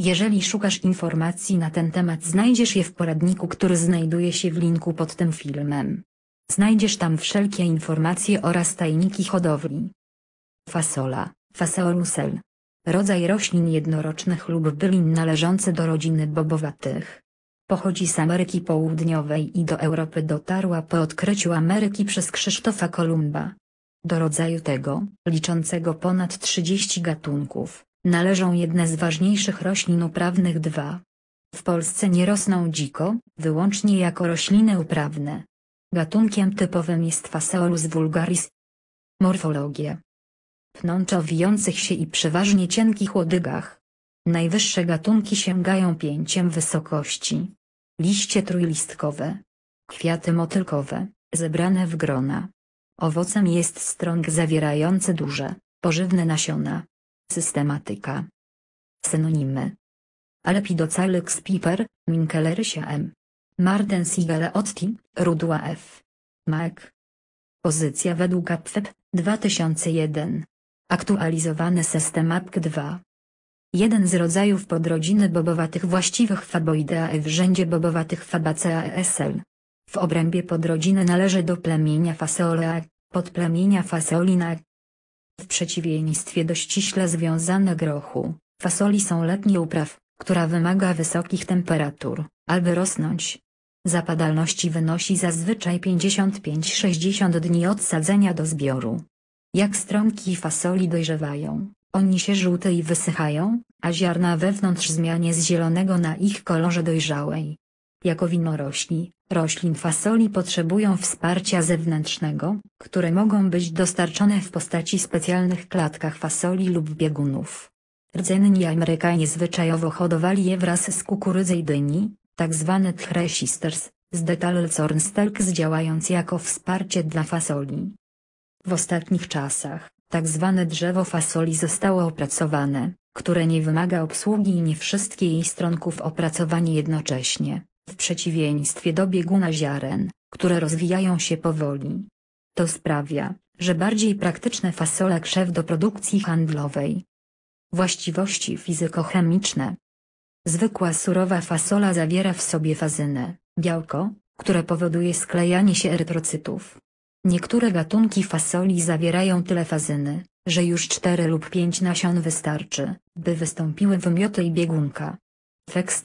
Jeżeli szukasz informacji na ten temat znajdziesz je w poradniku który znajduje się w linku pod tym filmem. Znajdziesz tam wszelkie informacje oraz tajniki hodowli. Fasola, Faseolus Rodzaj roślin jednorocznych lub bylin należący do rodziny bobowatych. Pochodzi z Ameryki Południowej i do Europy dotarła po odkryciu Ameryki przez Krzysztofa Kolumba. Do rodzaju tego, liczącego ponad 30 gatunków, należą jedne z ważniejszych roślin uprawnych dwa. W Polsce nie rosną dziko, wyłącznie jako rośliny uprawne. Gatunkiem typowym jest Phaseolus vulgaris. Morfologia Pnącza wijących się i przeważnie cienkich łodygach. Najwyższe gatunki sięgają pięciem wysokości. Liście trójlistkowe. Kwiaty motylkowe, zebrane w grona. Owocem jest strąg zawierający duże, pożywne nasiona. Systematyka. Synonimy. Alepidocalyx piper, Minkelerysia m. Marten Sigaleotti, Rudła F. Mac. Pozycja według APFEP, 2001. Aktualizowany system APK 2. Jeden z rodzajów podrodziny bobowatych właściwych Faboideae w rzędzie bobowatych Fabaceae SL. W obrębie podrodziny należy do plemienia Faseolea, podplemienia Faseolina. W przeciwieństwie do ściśle związane grochu, fasoli są letni upraw, która wymaga wysokich temperatur, aby rosnąć. Zapadalności wynosi zazwyczaj 55-60 dni od sadzenia do zbioru. Jak strąki fasoli dojrzewają, oni się żółte i wysychają, a ziarna wewnątrz zmianie z zielonego na ich kolorze dojrzałej. Jako winorośli, roślin fasoli potrzebują wsparcia zewnętrznego, które mogą być dostarczone w postaci specjalnych klatkach fasoli lub biegunów. Rdzenni Amerykanie zwyczajowo hodowali je wraz z kukurydzy i dyni. Tak thresisters, z detalcornstelks działając jako wsparcie dla fasoli. W ostatnich czasach, tak zwane drzewo fasoli zostało opracowane, które nie wymaga obsługi i nie wszystkie jej stronków opracowanie jednocześnie, w przeciwieństwie do bieguna ziaren, które rozwijają się powoli. To sprawia, że bardziej praktyczne fasole krzew do produkcji handlowej. Właściwości fizykochemiczne Zwykła surowa fasola zawiera w sobie fazynę, białko, które powoduje sklejanie się erytrocytów. Niektóre gatunki fasoli zawierają tyle fazyny, że już 4 lub 5 nasion wystarczy, by wystąpiły wymioty i biegunka. Tekst